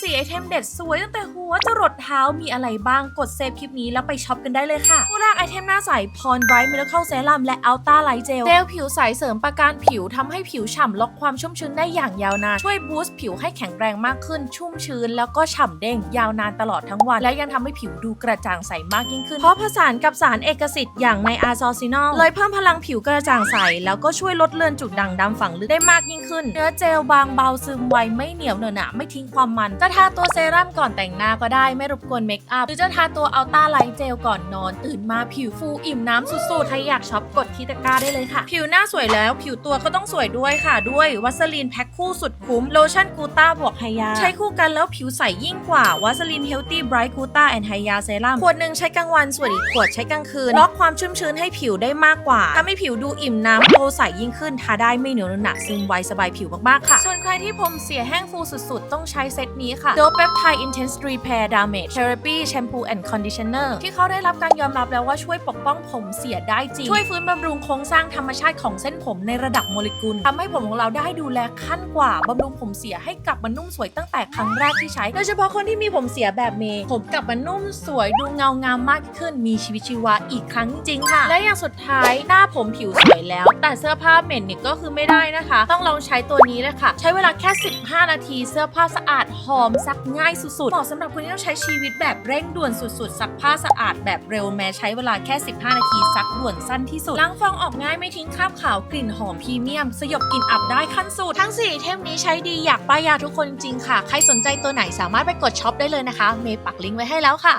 4 ไอเทมเด็ดสวยตั้งแต่หัวจรดเท้ามีอะไรบ้างกดเซฟคลิปนี้แล้วไปช็อปกันได้เลยค่ะผู้แรกไอเทมหน้าใสพรไบรท์มิลเคิลเซรั่มและอัลต้าไลท์เจลเจลผิวใสเสริมประการผิวทำให้ผิวฉ่ำล็อกความชุ่มชื้นได้อย่างยาวนาน ช่วยบูสต์ผิวให้แข็งแรงมากขึ้น ชุ่มชื้นแล้วก็ฉ่ำเด้งยาวนานตลอดทั้งวัน และยังทำให้ผิวดูกระจ่างใสมากยิ่งขึ้น เพราะผสานกับสารเอกสิทธิ์อย่างในอาร์ซอซินอลเลยเพิ่มพลังผิวกระจ่างใส แล้วก็ช่วยลดเลือนจุดด่างดำฝังลึกได้มากยิ่งขึ้น เนื้อเจลบางเบาซึมไวไม่เหนียวเหนอะหนะไม่ทิ้งความมันจะทาตัวเซรั่มก่อนแต่งหน้าก็ได้ไม่รบกวนเมคอัพหรือจะทาตัวอัลต้าไลท์เจลก่อนนอน ตื่นมาผิวฟูอิ่มน้ำสุดๆ ใครอยากช็อปกดที่ตะกร้าได้เลยค่ะ ผิวหน้าสวยแล้วผิวตัวก็ต้องสวยด้วยค่ะ ด้วยวัสลีนแพ็คคู่สุดคุ้มโลชั่นกูต้าบวกไฮยา ใช้คู่กันแล้วผิวใสยิ่งกว่าวัสลีนเฮลตี้ไบรท์กูต้าแอนไฮยาเซรั่มขวดหนึ่งใช้กลางวันส่วนอีกขวดใช้กลางคืนล็อกความชุ่มชื้นให้ผิวได้มากกว่าทำให้ผิวดูอิ่มน้ำโกลใสยิ่งขึ้นทาได้ไม่เหนียวหนะซึมไวสบายผิวมากๆค่ะ ส่วนใครที่ผมเสียแห้งฟูสุดๆ ต้องใช้เซตนี้ค่ะ d o p e p t i d e Intense Repair Damage Therapy Shampoo and Conditioner ที่เขาได้รับการยอมรับแล้วว่าช่วยปกป้องผมเสียได้จริง ช่วยฟื้นบำรุงโครงสร้างธรรมชาติของเส้นผมในระดับโมเลกุลทำให้ผมของเราได้ดูแลขั้นกว่าบำรุงผมเสียให้กลับมานุ่มสวยตั้งแต่ครั้งแรกที่ใช้ โดยเฉพาะคนที่มีผมเสียแบบเมย์ผมกลับมานุ่มสวยดูเงางามมากขึ้นมีชีวิตชีวาอีกครั้งจริงค่ะ และอย่างสุดท้ายหน้าผมผิวสวยแล้ว แต่เสื้อผ้าเหม็นนี่ก็คือไม่ได้นะคะ ต้องลองใช้ตัวนี้เลยค่ะ ใช้เวลาแค่ 15 นาทีเสื้อผ้าสะอาดหอมซักง่ายสุดๆ เหมาะสำหรับคนที่ต้องใช้ชีวิตแบบเร่งด่วนสุดๆ ซักผ้าสะอาดแบบเร็วแม้ใช้เวลาแค่ 15 นาทีซักด่วนสั้นที่สุด ล้างฟองออกง่ายไม่ทิ้งคราบขาวกลิ่นหอมพรีเมียม สยบกลิ่นอับได้ขั้นสุด ทั้ง4เทมนี้ใช้ดีอยากป้ายยาทุกคนจริงๆค่ะ ใครสนใจตัวไหนสามารถไปกดช็อปได้เลยนะคะ เมย์ปักลิงก์ไว้ให้แล้วค่ะ